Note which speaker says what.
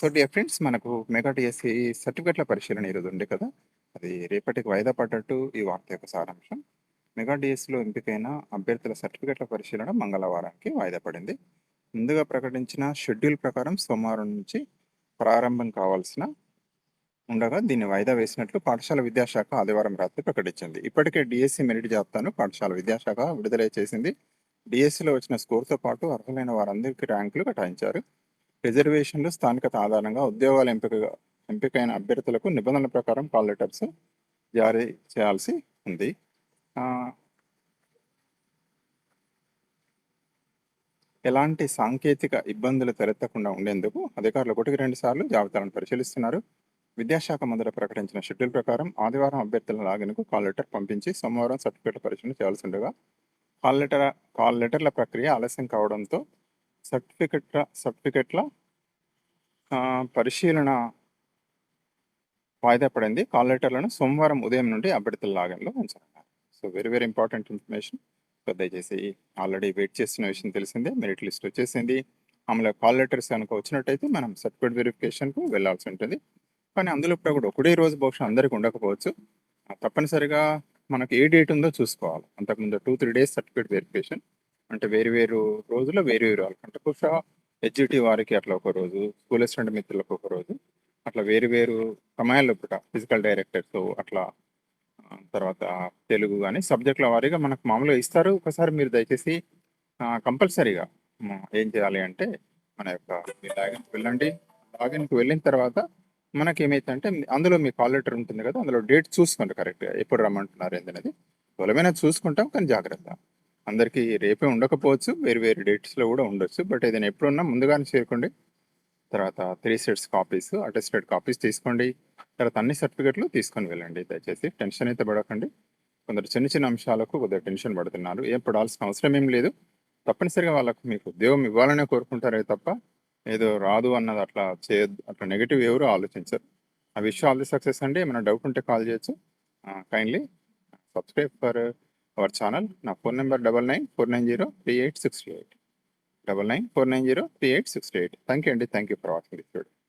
Speaker 1: So dear friends మనకు mega DSC సర్టిఫికెట్ల పరిశీలన ఈరోజు ఉండే కదా? అది రేపటికి వాయిదా పడ్డట్టు ఈ వార్త యొక్క సారాంశం. మెగా డిఎస్సిలో ఎంపికైన అభ్యర్థుల సర్టిఫికెట్ల పరిశీలన మంగళవారానికి వాయిదా పడింది. ముందుగా ప్రకటించిన షెడ్యూల్ ప్రకారం సోమవారం నుంచి ప్రారంభం కావాల్సిన ఉండగా దీన్ని వాయిదా వేసినట్లు పాఠశాల విద్యాశాఖ ఆదివారం రాత్రి ప్రకటించింది. ఇప్పటికే డిఎస్సి మెరిట్ జాబితాను పాఠశాల విద్యాశాఖ విడుదల చేసింది. డిఎస్సిలో వచ్చిన స్కోర్తో పాటు అర్హులైన వారందరికీ ర్యాంకులు కేటాయించారు. రిజర్వేషన్లు స్థానికత ఆధారంగా ఉద్యోగాల ఎంపిక ఎంపికైన అభ్యర్థులకు నిబంధనల ప్రకారం కాల్ లెటర్స్ జారీ చేయాల్సి ఉంది. ఎలాంటి సాంకేతిక ఇబ్బందులు తలెత్తకుండా ఉండేందుకు అధికారులు ఒకటికి రెండు సార్లు జాబితాలను పరిశీలిస్తున్నారు. విద్యాశాఖ మొదట ప్రకటించిన షెడ్యూల్ ప్రకారం ఆదివారం అభ్యర్థుల లాగిన్కు కాల్ లెటర్ పంపించి సోమవారం సర్టిఫికేట్ల పరిశీలన చేయాల్సి ఉండగా కాల్ లెటర్ కాల్ లెటర్ల ప్రక్రియ ఆలస్యం కావడంతో సర్టిఫికెట్ల సర్టిఫికెట్ల పరిశీలన వాయిదా పడింది. కాల్ లెటర్లను సోమవారం ఉదయం నుండి అభ్యర్థుల లాగన్లో ఉంచాలన్నారు so very very important information so దయచేసి ఆల్రెడీ వెయిట్ చేస్తున్న విషయం తెలిసిందే. మెరిట్ లిస్ట్ వచ్చేసింది. ఆమెలో కాల్ లెటర్స్ కనుక వచ్చినట్టయితే మనం సర్టిఫికేట్ వెరిఫికేషన్కు వెళ్ళాల్సి ఉంటుంది. కానీ అందులో ఇప్పుడు కూడా ఒకటే రోజు బహుశా అందరికీ ఉండకపోవచ్చు. తప్పనిసరిగా మనకి ఏ డేట్ ఉందో చూసుకోవాలి. అంతకుముందు two three days certificate verification అంటే వేరు వేరు రోజుల్లో వేరు వేరు వాళ్ళకి. అంటే బహుశా హెచ్జిటి వారికి అట్లా ఒక రోజు స్కూల్ అసిస్టెంట్ మిత్రులకు ఒక రోజు అట్లా వేరు వేరు సమయాల్లో పుట ఫిజికల్ డైరెక్టర్స్ అట్లా తర్వాత తెలుగు కానీ సబ్జెక్టుల వారీగా మనకు మామూలుగా ఇస్తారు. ఒకసారి మీరు దయచేసి కంపల్సరీగా ఏం చేయాలి అంటే మన యొక్క లాగిన్కి వెళ్ళండి. లాగిన్కి వెళ్ళిన తర్వాత మనకి ఏమైతుందంటే అందులో మీ కాల్ లెటర్ ఉంటుంది కదా అందులో డేట్ చూసుకోండి కరెక్ట్గా. ఎప్పుడు రమ్మంటున్నారు ఏంటనేది బలమైన చూసుకుంటాం కానీ జాగ్రత్త. అందరికీ రేపే ఉండకపోవచ్చు వేరు వేరు డేట్స్లో కూడా ఉండొచ్చు. బట్ ఏదైనా ఎప్పుడున్నా ముందుగానే చేరుకోండి. తర్వాత three sets copies attested copies తీసుకోండి. తర్వాత అన్ని సర్టిఫికెట్లు తీసుకొని వెళ్ళండి. దయచేసి టెన్షన్ అయితే పడకండి. కొందరు చిన్న చిన్న అంశాలకు కొద్దిగా టెన్షన్ పడుతున్నారు. ఏం పడాల్సిన అవసరం ఏం లేదు. తప్పనిసరిగా వాళ్ళకు మీకు ఉద్యోగం ఇవ్వాలనే కోరుకుంటారే తప్ప ఏదో రాదు అన్నది అట్లా చేయొద్దు. అట్లా నెగిటివ్ ఎవరు ఆలోచించరు. ఆ విషయం ఆల్ ది సక్సెస్ అండి. ఏమైనా డౌట్ ఉంటే కాల్ చేయొచ్చు. Kindly subscribe for our channel నా phone number double nine four nine zero three eight six eight double nine four nine zero three eight six eight thank you అండి thank you for watching this video